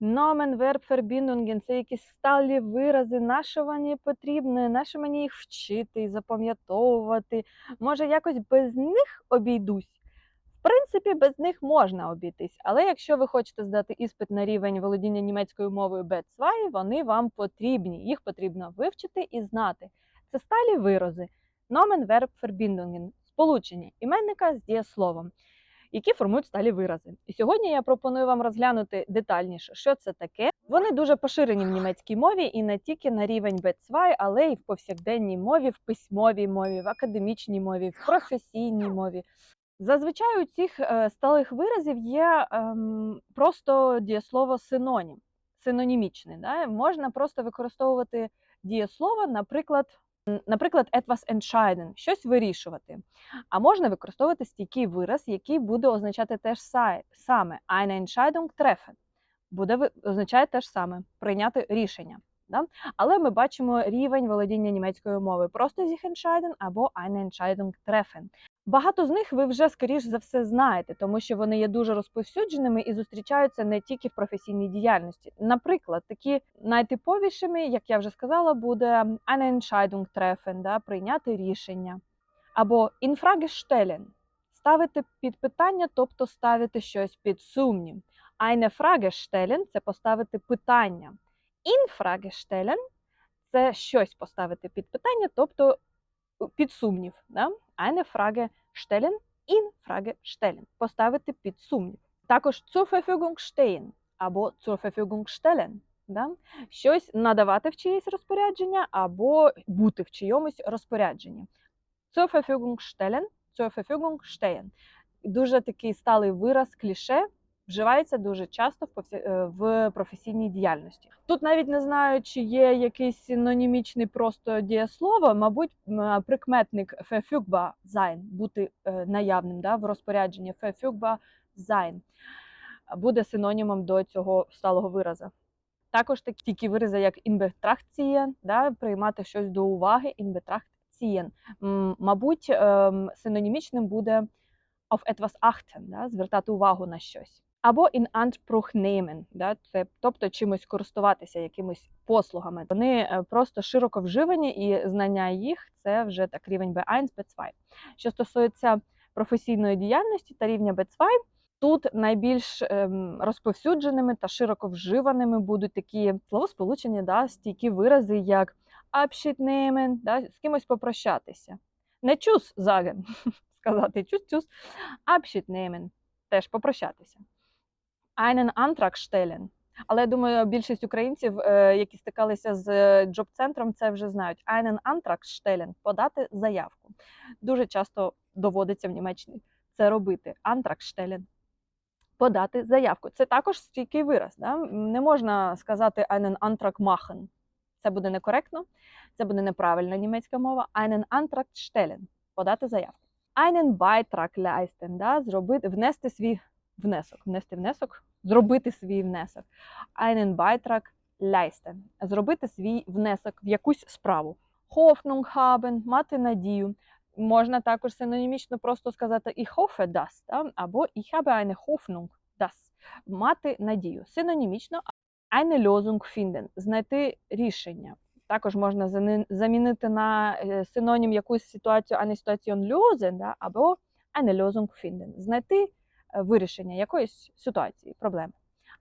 Nomen, Verb, Verbindungen – це якісь сталі вирази, на що вони потрібні, на що мені їх вчити запам'ятовувати. Може, якось без них обійдусь? В принципі, без них можна обійтись, але якщо ви хочете здати іспит на рівень володіння німецькою мовою B2, вони вам потрібні. Їх потрібно вивчити і знати. Це сталі вирази. Nomen, Verb, Verbindungen – сполучення іменника з дієсловом які формують сталі вирази. І сьогодні я пропоную вам розглянути детальніше, що це таке. Вони дуже поширені в німецькій мові і не тільки на рівень B2, але й в повсякденній мові, в письмовій мові, в академічній мові, в професійній мові. Зазвичай у цих е, сталих виразів є ем, просто дієслово синонім, синонімічне. Да? Можна просто використовувати дієслово, наприклад, наприклад, etwas entscheiden, щось вирішувати. А можна використовувати стійкий вираз, який буде означати те ж саме eine Entscheidung treffen. Буде означає те ж саме прийняти рішення. Да? Але ми бачимо рівень володіння німецькою мовою просто entscheiden або eine Entscheidung treffen. Багато з них ви вже скоріш за все знаєте, тому що вони є дуже розповсюдженими і зустрічаються не тільки в професійній діяльності. Наприклад, такі найтиповішими, як я вже сказала, буде eine treffen, да, прийняти рішення. Або in ставити під питання, тобто ставити щось під сумнів. Eine Frage stellen – це поставити питання. Frage – це щось поставити під питання, тобто під сумнів. Да? Eine Frage stellen, in Frage stellen – поставити під сумнів. Також zur або zur. Да? Щось надавати в чиєсь розпорядження або бути в чийомусь розпорядженні. Zur Verfügung. Дуже такий сталий вираз кліше вживається дуже часто е, в професійній діяльності. Тут навіть не знаю, чи є якийсь синонімічний просто дієслово, мабуть, прикметник verfügbar sein, бути е, наявним да, в розпорядженні verfügbar sein буде синонімом до цього сталого виразу. Також такі вирази, як ziehen, да, приймати щось до уваги, Betracht Мабуть, ем, синонімічним буде auf etwas achten, да, звертати увагу на щось. Або in Anspruch да, це, тобто чимось користуватися, якимись послугами. Вони е, просто широко вживані, і знання їх це вже так рівень B1, B2. Що стосується професійної діяльності та рівня B2, Тут найбільш ем, розповсюдженими та широко вживаними будуть такі словосполучення, да, стійкі вирази, як Abschied nehmen, да, з кимось попрощатися. Не чус sagen, сказати чус-чус, Abschied nehmen, теж попрощатися. Einen Antrag stellen. Але я думаю, більшість українців, е, які стикалися з е, джоб-центром, це вже знають. Einen Antrag stellen – подати заявку. Дуже часто доводиться в Німеччині це робити. Antrag stellen подати заявку. Це також стійкий вираз. Да? Не можна сказати einen Antrag machen. Це буде некоректно, це буде неправильна німецька мова. Einen Antrag stellen – подати заявку. Einen Beitrag leisten – да? зробити, внести свій внесок. Внести внесок, зробити свій внесок. Einen Beitrag leisten – зробити свій внесок в якусь справу. Hoffnung haben – мати надію. Можна також синонімічно просто сказати ich hoffe das, да? або ich habe eine Hoffnung das – мати надію. Синонімічно eine Lösung finden – знайти рішення. Також можна замінити на е, синонім якусь ситуацію eine Situation lösen, да? або eine Lösung finden – знайти вирішення якоїсь ситуації, проблеми.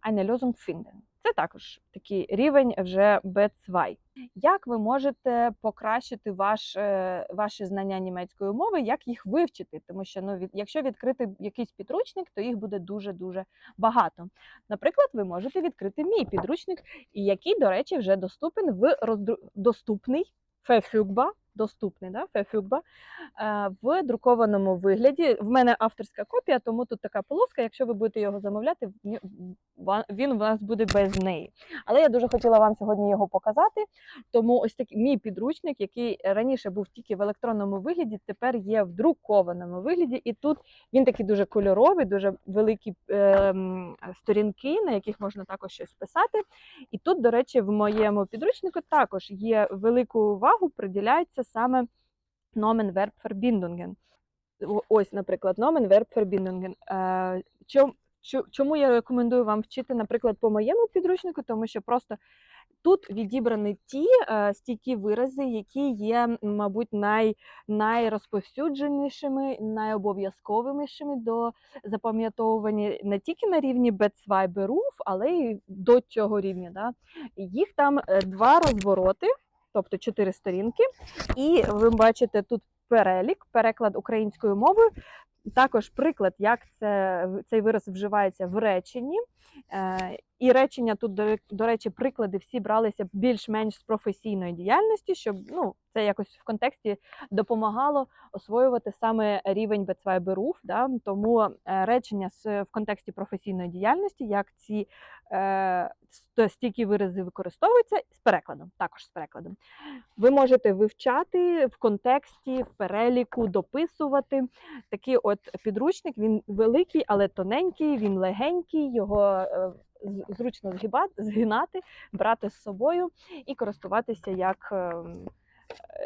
Eine Lösung finden. Це також такий рівень вже B2. Як ви можете покращити ваш, е, ваші знання німецької мови, як їх вивчити? Тому що ну, від, якщо відкрити якийсь підручник, то їх буде дуже-дуже багато. Наприклад, ви можете відкрити мій підручник, який, до речі, вже доступен в роздру... доступний verfügbar, доступний, да? verfügbar, е, в друкованому вигляді. В мене авторська копія, тому тут така полоска. Якщо ви будете його замовляти, він у вас буде без неї. Але я дуже хотіла вам сьогодні його показати. Тому ось такий мій підручник, який раніше був тільки в електронному вигляді, тепер є в друкованому вигляді. І тут він такий дуже кольоровий, дуже великі ем, сторінки, на яких можна також щось писати. І тут, до речі, в моєму підручнику також є велику увагу, приділяється саме Nomen Verb Verbindungen. Ось, наприклад, Nomen Verb Verbindungen. Е, чом, чо- чому я рекомендую вам вчити, наприклад, по моєму підручнику, тому що просто тут відібрані ті е, стійкі вирази, які є, мабуть, най, найрозповсюдженішими, найобов'язковішими до запам'ятовування не тільки на рівні Бетсвайберуф, але й до цього рівня. Да? Їх там е, два розвороти, тобто чотири сторінки, і ви бачите тут перелік, переклад українською мовою. Також приклад, як це, цей вираз вживається в реченні. І речення тут, до, речі, приклади всі бралися більш-менш з професійної діяльності, щоб ну, це якось в контексті допомагало освоювати саме рівень Бецвайберуф. Да? Тому е, речення з, в контексті професійної діяльності, як ці е, ст- стійкі вирази використовуються з перекладом, також з перекладом. Ви можете вивчати в контексті, в переліку, дописувати. Такий от підручник, він великий, але тоненький, він легенький, його е, зручно згинати, брати з собою і користуватися як ем,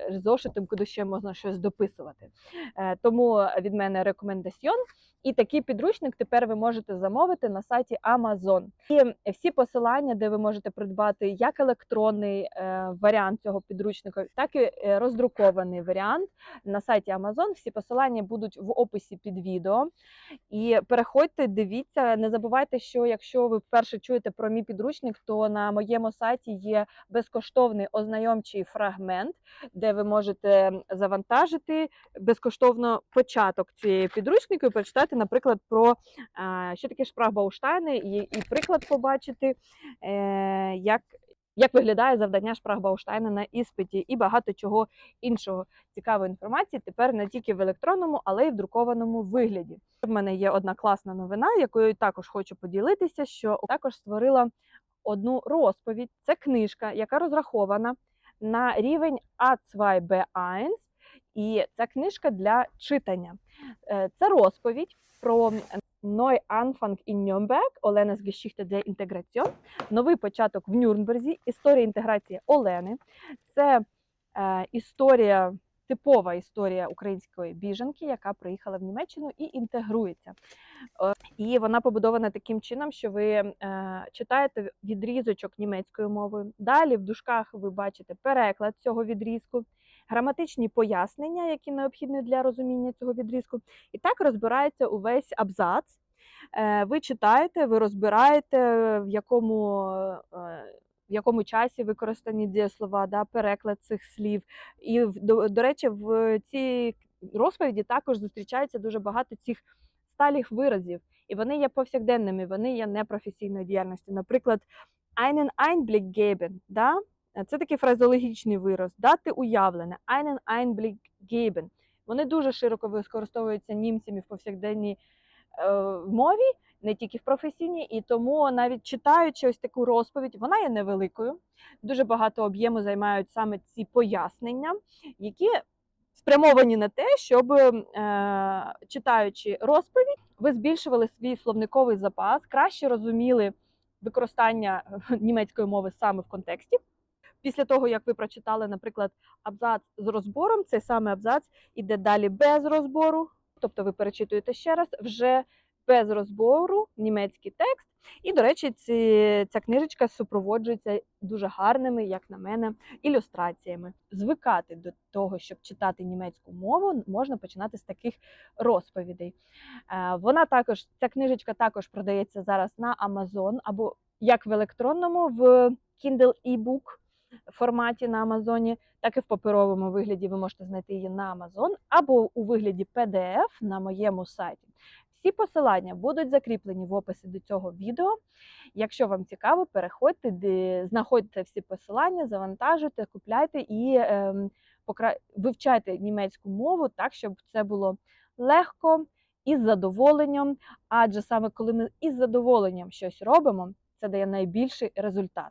зошитом, куди ще можна щось дописувати. Е, Тому від мене рекомендаціон. І такий підручник тепер ви можете замовити на сайті Amazon. І всі посилання, де ви можете придбати як електронний е, варіант цього підручника, так і е, роздрукований варіант на сайті Amazon. Всі посилання будуть в описі під відео. І переходьте, дивіться. Не забувайте, що якщо ви вперше чуєте про мій підручник, то на моєму сайті є безкоштовний ознайомчий фрагмент, де ви можете завантажити безкоштовно початок цієї підручника і прочитати, наприклад, про що таке шпрахбауштайни, і, і приклад побачити, е, як. Як виглядає завдання Шпрахбауштайна на іспиті і багато чого іншого цікавої інформації тепер не тільки в електронному, але й в друкованому вигляді. В мене є одна класна новина, якою також хочу поділитися, що також створила одну розповідь. Це книжка, яка розрахована на рівень A2 B1, і це книжка для читання. Е, Це розповідь про Neuanfang in Nürnberg, Оленes Geschichte der Integration, новий початок в Нюрнберзі, історія інтеграції Олени. Це е, історія, типова історія української біженки, яка приїхала в Німеччину і інтегрується. Е, і вона побудована таким чином, що ви е, читаєте відрізочок німецькою мовою. Далі в дужках ви бачите переклад цього відрізку, граматичні пояснення, які необхідні для розуміння цього відрізку. І так розбирається увесь абзац. Е, Ви читаєте, ви розбираєте, в якому, в якому часі використані дієслова, да, переклад цих слів. І до, до речі, в цій розповіді також зустрічається дуже багато цих сталих виразів, і вони є повсякденними, вони є непрофесійної діяльності. Наприклад, einen Einblick geben, да? Це такий фразеологічний вираз, дати уявлене, einen Einblick geben. Вони дуже широко використовуються німцями в повсякденній е, мові, не тільки в професійній, і тому навіть читаючи ось таку розповідь, вона є невеликою. Дуже багато об'єму займають саме ці пояснення, які спрямовані на те, щоб е, читаючи розповідь, ви збільшували свій словниковий запас, краще розуміли використання е, німецької мови саме в контексті. Після того, як ви прочитали, наприклад, абзац з розбором, цей самий абзац іде далі без розбору, тобто ви перечитуєте ще раз вже без розбору німецький текст. І, до речі, ці, ця книжечка супроводжується дуже гарними, як на мене, ілюстраціями. Звикати до того, щоб читати німецьку мову, можна починати з таких розповідей. Е, Вона також, ця книжечка також продається зараз на Amazon або як в електронному, в Kindle e-book форматі на Амазоні, так і в паперовому вигляді ви можете знайти її на Amazon або у вигляді PDF на моєму сайті. Всі посилання будуть закріплені в описі до цього відео. Якщо вам цікаво, переходьте, знаходьте всі посилання, завантажуйте, купляйте і ем, покра... вивчайте німецьку мову так, щоб це було легко і з задоволенням. Адже саме коли ми із задоволенням щось робимо, це дає найбільший результат.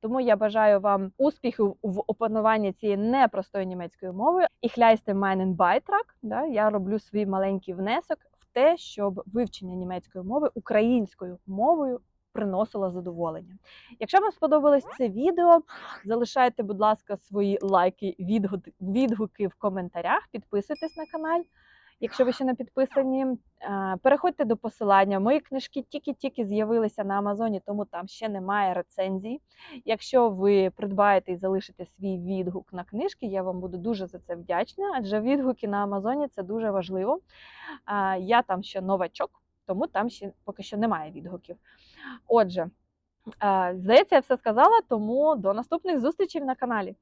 Тому я бажаю вам успіху в опануванні цієї непростої німецької мови. І хляйсте meinen Beitrag. Да? Я роблю свій маленький внесок те, щоб вивчення німецької мови українською мовою приносило задоволення. Якщо вам сподобалось це відео, залишайте, будь ласка, свої лайки, відгуки, в коментарях, підписуйтесь на канал. Якщо ви ще не підписані, е, переходьте до посилання. Мої книжки тільки-тільки з'явилися на Амазоні, тому там ще немає рецензій. Якщо ви придбаєте і залишите свій відгук на книжки, я вам буду дуже за це вдячна, адже відгуки на Амазоні це дуже важливо. Я там ще новачок, тому там ще поки що немає відгуків. Отже, е, здається, я все сказала, тому до наступних зустрічей на каналі.